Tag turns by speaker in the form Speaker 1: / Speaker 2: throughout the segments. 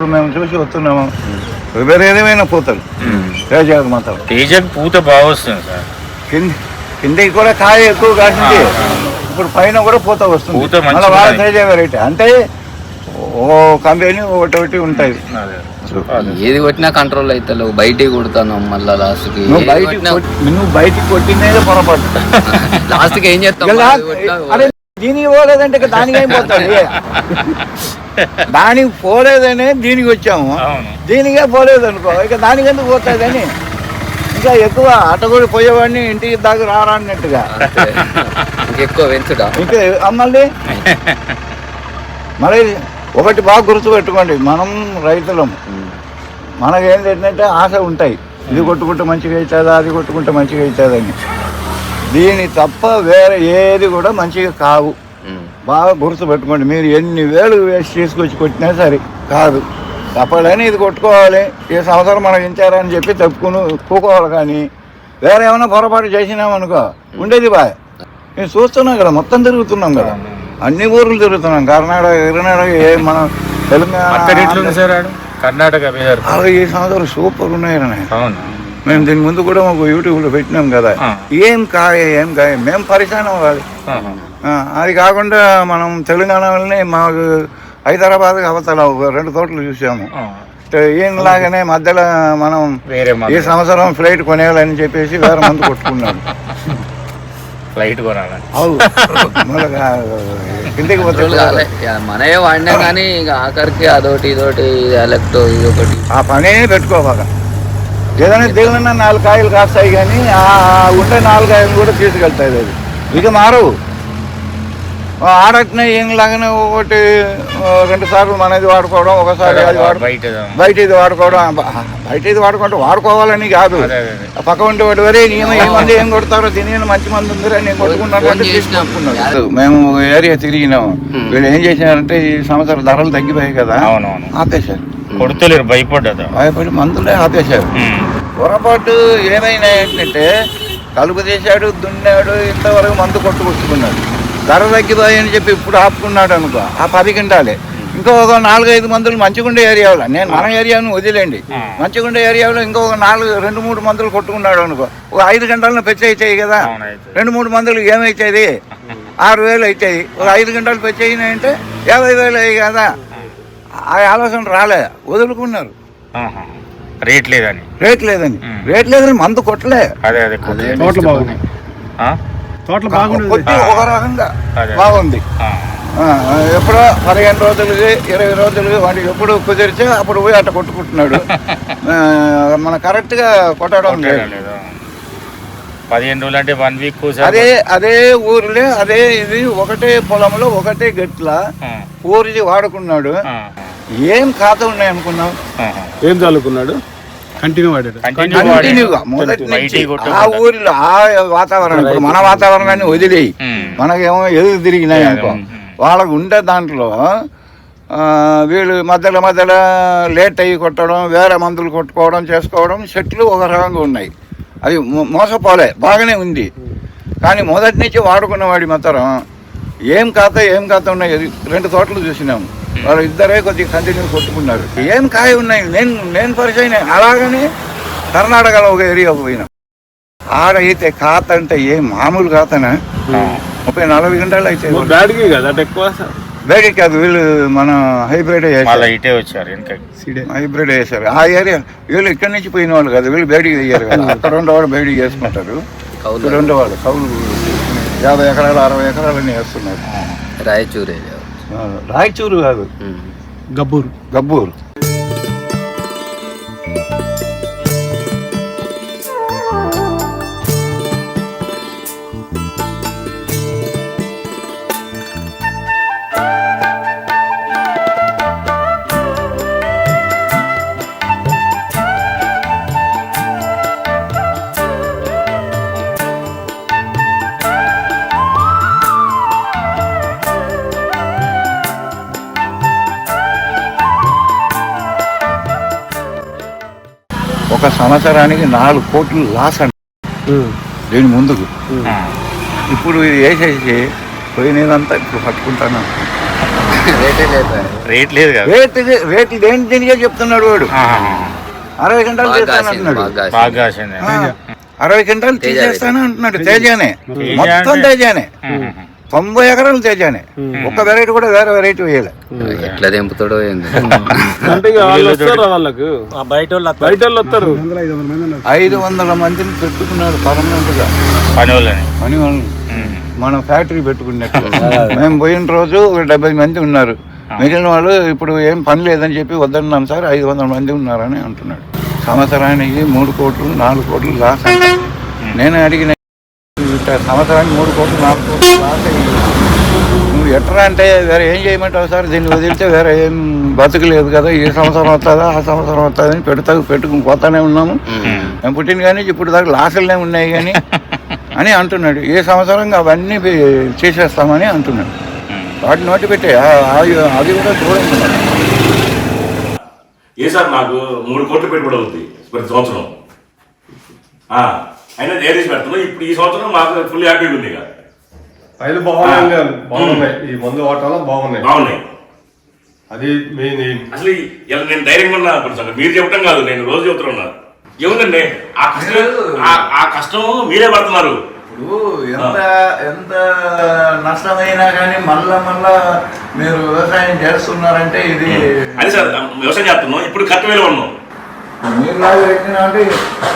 Speaker 1: ఇప్పుడు మేము చూసి వస్తున్నాము. విపరీతమైన పూతలు తేజాకు మాత్రం.
Speaker 2: తేజకు పూత బాగా వస్తుంది సార్.
Speaker 1: కింద కిందకి కూడా కాయ ఎక్కువ కాసింది. ఇప్పుడు పైన కూడా పూత వస్తుంది.
Speaker 2: పూత
Speaker 1: మళ్ళీ వాళ్ళ. తేజ వెరైటీ అంటే ఓ కంపెనీ ఒకటి ఒకటి ఉంటాయి.
Speaker 3: ఏది కొట్టినా కంట్రోల్ అవుతలేవు బయటికి కొడతాను మళ్ళా లాస్ట్కి
Speaker 1: నువ్వు బయటికి కొట్టి- నువ్వు బయటికి కొట్టిందే పొరపాటు.
Speaker 3: లాస్ట్కి ఏం చేస్తాం?
Speaker 1: దీనికి పోలేదంటే ఇక దానికి ఏం పోతుంది దానికి పోలేదనే దీనికి వచ్చాము. దీనికే పోలేదు అనుకో ఇక దానికి ఎందుకు పోతుందని? ఇంకా ఎక్కువ అట కూడా పోయేవాడిని ఇంటికి దాకా రారా అన్నట్టుగా.
Speaker 3: అంతే. ఇంకెక్కువ పెంచుడా?
Speaker 1: ఇంకా మళ్ళీ? మళ్ళీ ఒకటి బాగా గుర్తుపెట్టుకోండి మనం రైతులం. మనకి ఏంటంటే ఆశ ఉంటాయి. ఇది కొట్టుకుంటే మంచిగా అవుతుందా అది కొట్టుకుంటే మంచిగా అవుతుందని. దీని తప్ప వేరే ఏది కూడా మంచిగా కావు. బాగా గుర్తుపెట్టుకోండి మీరు ఎన్ని వేలు వేస్ట్ చేసుకొచ్చి కొట్టినా సరే కాదు. తప్పదని ఇది కొట్టుకోవాలి ఈ సంవత్సరం మనం ఇచ్చారని చెప్పి తప్పుకుని కూకోవాలి కానీ వేరే ఏమైనా పొరపాటు చేసినామనుకో ఉండేది బాయ్. నేను చూస్తున్నాం కదా మొత్తం తిరుగుతున్నాం కదా. అన్ని ఊర్లు తిరుగుతున్నాం కర్ణాటక కర్ణాటక ఏ మనం తెలంగాణ
Speaker 2: కర్ణాటక
Speaker 1: ఈ సంవత్సరం సూపర్ ఉన్నాయి
Speaker 2: అవును?
Speaker 1: మేము దీని ముందు కూడా మాకు యూట్యూబ్లో పెట్టినాం కదా. ఏం కాయ ఏం కాయ మేము పరిశానం. ఆ, అది కాకుండా మనం తెలంగాణ వల్లనే మాకు హైదరాబాద్ అవతల ఒక రెండు తోటలు చూసాము.
Speaker 2: ఆ.
Speaker 1: ఈయనలాగానే మధ్యలో మనం ఈ సంవత్సరం ఫ్లైట్ కొనేయాలని చెప్పేసి వేరే మంది కొట్టుకున్నాడు.
Speaker 2: ఫ్లైట్
Speaker 1: కిందకి పోతే
Speaker 3: మనయే వాడినా కానీ ఇక ఆఖరికి అదొకటి ఇదొకటి ఎలక్టో ఇదొకటి.
Speaker 1: ఆ పనే పెట్టుకోబాక ఏదైనా దిగులన్నా నాలుగు కాయలు కాస్తాయి కానీ ఆ ఉండే నాలుగు కాయలు కూడా తీసుకెళ్తాయి అది. ఇక మారవు. ఆడట్నే ఏం లాగానే ఒకటి రెండు సార్లు మనది వాడుకోవడం ఒకసారి అది
Speaker 2: బయట
Speaker 1: బయట ఇది వాడుకోవడం బయట ఇది వాడుకుంటే వాడుకోవాలని కాదు. పక్క ఉంటే వాడు వరే ఏ మంది ఏం కొడతారో దీని మంచి మంది ఉందిరా నేను కొట్టుకున్నాను. మేము ఏరియా తిరిగినాము. వీళ్ళు ఏం చేశారంటే ఈ సంవత్సరం ధరలు తగ్గిపోయాయి కదా.
Speaker 2: అవునవును.
Speaker 1: ఆపేశారు.
Speaker 2: కొడుతలేరు భయపడ్డదా?
Speaker 1: భయపడి మందులే ఆపేశారు. పొరపాటు ఏమైనా ఏంటంటే కలుపు చేశాడు దున్నాడు ఇంతవరకు మందు కొట్టుకొచ్చుకున్నాడు. ధర తగ్గిపోయాయని చెప్పి ఇప్పుడు ఆపుకున్నాడు అనుకో ఆ పది కింటాలే ఇంకో ఒక నాలుగైదు మందులు మంచిగుండే ఏరియాలో నేను మన ఏరియాను వదిలేండి. మంచిగుండే ఏరియాలో ఇంకో ఒక నాలుగు రెండు మూడు మందులు కొట్టుకున్నాడు అనుకో ఒక ఐదు గంటలను పెచ్చి అవుతాయి కదా రెండు మూడు మందులు ఏమవుతుంది ఆరు వేలు అవుతాయి ఒక ఐదు గంటలు పెచ్చి అయినాయంటే యాభై వేలు అయ్యి కదా. ఆ ఆలోచన రాలే. వదులుకున్నారు.
Speaker 2: రేట్ లేదని.
Speaker 1: రేట్ లేదని. రేట్ లేదని మందు కొట్టలే.
Speaker 2: అదే అదే?
Speaker 4: తోటలు
Speaker 1: కొద్ది ఒక రకంగా
Speaker 2: అదే.
Speaker 1: బాగుంది. ఎప్పుడో పదిహేను రోజులకి ఇరవై రోజులకి వాటికి ఎప్పుడు కుదిరితే అప్పుడు పోయి అట్ట కొట్టుకుంటున్నాడు. మన కరెక్ట్గా కొట్టడం లేదు.
Speaker 2: పదిహేను రోజులు అంటే వన్ వీక్
Speaker 1: అదే అదే ఊరిలో అదే ఇది ఒకటే పొలంలో ఒకటే గట్ల ఊరిది వాడుకున్నాడు. ఏం ఖాతా ఉన్నాయి అనుకున్నాం
Speaker 4: ఏం చల్లుకున్నాడు కంటిన్యూ వాడాడు.
Speaker 1: కంటిన్యూగా మొదటి నుంచి ఆ ఊరిలో ఆ వాతావరణం ఇప్పుడు మన వాతావరణాన్ని వదిలేయి. మనకేమో ఎదురు తిరిగినాయి అనుకో. వాళ్ళకు ఉండే దాంట్లో వీళ్ళు మధ్యలో మధ్యలో లేట్ అయ్యి కొట్టడం వేరే మందులు కొట్టుకోవడం చేసుకోవడం చెట్లు ఒక రకంగా ఉన్నాయి. అది మోసపోలే బాగానే ఉంది. కానీ మొదటి నుంచి వాడుకున్న వాడి మాత్రం ఏం కాత ఏం కాత ఉన్నాయి రెండు తోటలు చూసినాము వాళ్ళు ఇద్దరే కొద్దిగా కంటిన్యూ కొట్టుకున్నారు. ఏం కాయ ఉన్నాయి? నేను నేను పరిచయం అలాగని కర్ణాటకలో ఒక ఏరియా పోయినా. ఆడైతే ఖాత అంటే ఏం మామూలు ఖాతనా ముప్పై నలభై గంటలు అయితే
Speaker 4: కదా ఎక్కువ
Speaker 1: వేడి కాదు వీళ్ళు మన హైబ్రిడ్
Speaker 2: మళ్ళీ ఇటే వచ్చారు
Speaker 1: హైబ్రిడ్ చేశారు. ఆ ఏరియా వీళ్ళు ఇక్కడి నుంచి పోయిన వాళ్ళు కదా వీళ్ళు బయటికి దిగారు కదా. అక్కడ ఉండేవాళ్ళు బయటికి చేసుకుంటారు. ఇక్కడ ఉండేవాళ్ళు కౌలు యాభై ఎకరాలు అరవై ఎకరాలని వేస్తున్నారు.
Speaker 3: రాయచూరు
Speaker 1: రాయచూరు కాదు.
Speaker 4: గబ్బూరు.
Speaker 1: గబ్బూరు. ఒక సంవత్సరానికి నాలుగు కోట్లు లాస్ అంట. దీని ముందుకు. ఇప్పుడు ఇది వేసేసి పోయినదంతా ఇప్పుడు పట్టుకుంటాను.
Speaker 3: రేటే లేదు?
Speaker 2: రేట్
Speaker 1: రేటు రేటు దేని దీనికే చెప్తున్నాడు వాడు. అరవై గంటలు
Speaker 3: బాగా
Speaker 1: చేస్తాను
Speaker 3: కాసింది,
Speaker 1: అంటున్నాడు.
Speaker 3: బాగా
Speaker 2: బాగా
Speaker 3: కాసింది.
Speaker 2: కాసింది
Speaker 1: ఆ, అరవై గంటలు తీసేస్తాను అంటున్నాడు. తేజానే.
Speaker 2: తేజ
Speaker 1: మొత్తం తేజానే. తొంభై ఎకరాలు తేజానే ఒక్క వెరైటీ కూడా వేరే వెరైటీ వేయలే.
Speaker 3: ఎట్లా తెంపుతాడో ఏంది.
Speaker 4: అంటే ఇక వాళ్ళు వస్తారా వాళ్ళకు?
Speaker 5: బయట వాళ్ళు
Speaker 4: బయట వాళ్ళు వస్తారు.
Speaker 5: వందల ఐదు వందల
Speaker 1: మందిని పెట్టుకున్నాడు పర్మనెంట్గా
Speaker 2: పని వాళ్ళని
Speaker 1: పని. మనం ఫ్యాక్టరీ పెట్టుకున్నట్టు. మేము పోయిన రోజు ఒక డెబ్బై మంది ఉన్నారు. మిగిలిన వాళ్ళు ఇప్పుడు ఏం పని లేదని చెప్పి వద్దన్నాం సార్ ఐదు వందల మంది ఉన్నారని అంటున్నాడు. సంవత్సరానికి మూడు కోట్లు నాలుగు కోట్లు లాస్. నేను అడిగిన సంవత్సరానికి మూడు కోట్లు నాలుగు కోట్లు. నువ్వు ఎట్రా అంటే వేరే ఏం చేయమంటావు సార్? దీన్ని వదిలితే వేరే ఏం బతుకులేదు కదా. ఈ సంవత్సరం వస్తుందా ఆ సంవత్సరం వస్తుందా అని పెడతా పెట్టుకుని పోతానే ఉన్నాము. మేము. పుట్టిన కానీ ఇప్పుడు దాకా లాసులనే ఉన్నాయి కానీ అని అంటున్నాడు. ఏ సంవత్సరం అవన్నీ చేసేస్తామని అంటున్నాడు. వాటి నోటి పెట్టే అది కూడా చూడండి.
Speaker 6: ఏ సార్ నాకు మూడు కోట్లు పెట్టుబడి అవుతుంది ప్రతి సంవత్సరం? ఆ, అయినా ఏదేసి పెడుతున్నాం ఇప్పుడు ఈ సంవత్సరం మాకు ఫుల్ హ్యాపీగా ఉంది ఇక.
Speaker 7: పైలు బాగున్నాయి బాగున్నాయి. ఈ మందు వాటాలో బాగున్నాయి.
Speaker 6: బాగున్నాయి.
Speaker 7: అది మెయిన్
Speaker 6: అసలు ఈ- ఇలా నేను ధైర్యంగా ఉన్నా ఇప్పుడు సంగతి. మీరు చెప్పడం కాదు నేను రోజు చెబుతున్నా ఏముందండి? ఆ కష్టం ఆ- ఆ కష్టం మీరే పడుతున్నారు.
Speaker 1: ఇప్పుడు ఎంత ఎంత నష్టమైనా కానీ మళ్ళా మళ్ళా మీరు వ్యవసాయం చేస్తున్నారంటే ఇది
Speaker 6: అది సార్ వ్యవసాయం చేస్తున్నాం. ఇప్పుడు కట్టవేలో ఉన్నాం
Speaker 1: మీరు లాగా పెట్టినా అంటే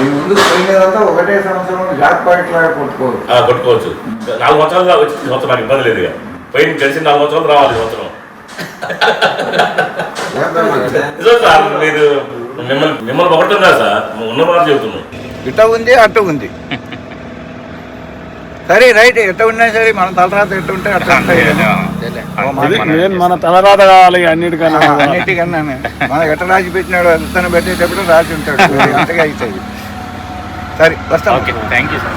Speaker 1: ఈ ముందు పోయినదంతా ఒకటే సంవత్సరం జాక్ పాయింట్ లాగా కొట్టుకోవచ్చు.
Speaker 6: కొట్టుకోవచ్చు. నాలుగు సంవత్సరాలు వచ్చి సంవత్సరం నాకు ఇబ్బంది లేదు పోయిన తెలిసి నాలుగు సంవత్సరాలు రావాలి సంవత్సరం. సార్ మీరు మిమ్మల్ని మిమ్మల్ని పొగడుతున్నా సార్. ఉన్న మాట చెబుతున్నాం
Speaker 1: ఇట ఉంది అట్ట ఉంది. సరే రైట్ ఎట్ట ఉన్నా సరే మన తలరాత ఎట్ట ఉంటే అట్ట ఉంటాయి
Speaker 4: నేను మన తలరాత కావాలి అన్నిటికన్నా.
Speaker 1: అన్నిటికన్నా మన ఎట్ట రాసి పెట్టినాడు విత్తనం పెట్టేటప్పుడు రాసి ఉంటాడు. అంతగా అవుతుంది సరే వస్తాం.
Speaker 2: Okay thank you sir